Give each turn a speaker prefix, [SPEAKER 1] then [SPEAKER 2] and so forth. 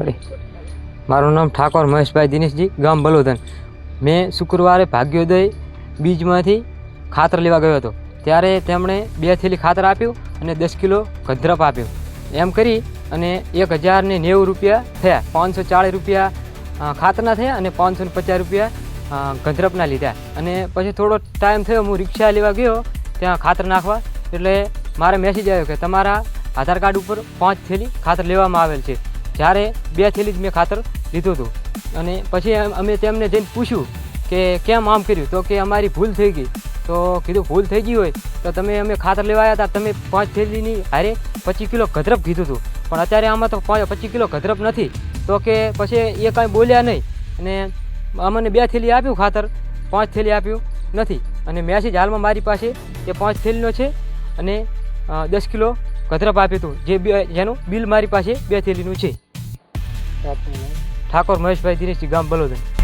[SPEAKER 1] અરે, મારું નામ ઠાકોર મહેશભાઈ દિનેશજી, ગામ બલોદન મેં શુક્રવારે ભાગ્યોદય બીજમાંથી ખાતર લેવા ગયો હતો. ત્યારે તેમણે બે થેલી ખાતર આપ્યું અને દસ કિલો ગધરપ આપ્યું. એમ કરી અને એક હજાર ને નેવું રૂપિયા થયા. પાંચસો ચાળીસ રૂપિયા ખાતરના થયા અને પાંચસો ને પચાસ રૂપિયા ગંધરપના લીધા. અને પછી થોડો ટાઈમ થયો, હું રિક્ષા લેવા ગયો, ત્યાં ખાતર નાખવા. એટલે મારે મેસેજ આવ્યો કે તમારા આધાર કાર્ડ ઉપર પાંચ થેલી ખાતર લેવામાં આવેલ છે. જ્યારે બે થેલી જ મેં ખાતર લીધું હતું. અને પછી અમે તેમને જઈને પૂછ્યું કે કેમ આમ કર્યું? તો કે અમારી ભૂલ થઈ ગઈ. તો કીધું, ભૂલ થઈ ગઈ હોય તો તમે અમે ખાતર લેવા આવ્યા હતા તમે પાંચ થેલીની હારે પચીસ કિલો ગધરપ કીધું હતું. પણ અત્યારે આમાં તો પાંચ પચીસ કિલો ગધરપ નથી. તો કે પછી એ કાંઈ બોલ્યા નહીં. અને અમને બે થેલી આપ્યું ખાતર, પાંચ થેલી આપ્યું નથી. અને મેસેજ હાલમાં મારી પાસે એ પાંચ થેલીનો છે અને દસ કિલો ગધરપ આપ્યું હતું. જે બે, જેનું બિલ મારી પાસે બે થેલીનું છે. ઠાકોર મહેશભાઈ દિનેશજી ગામ બલોદન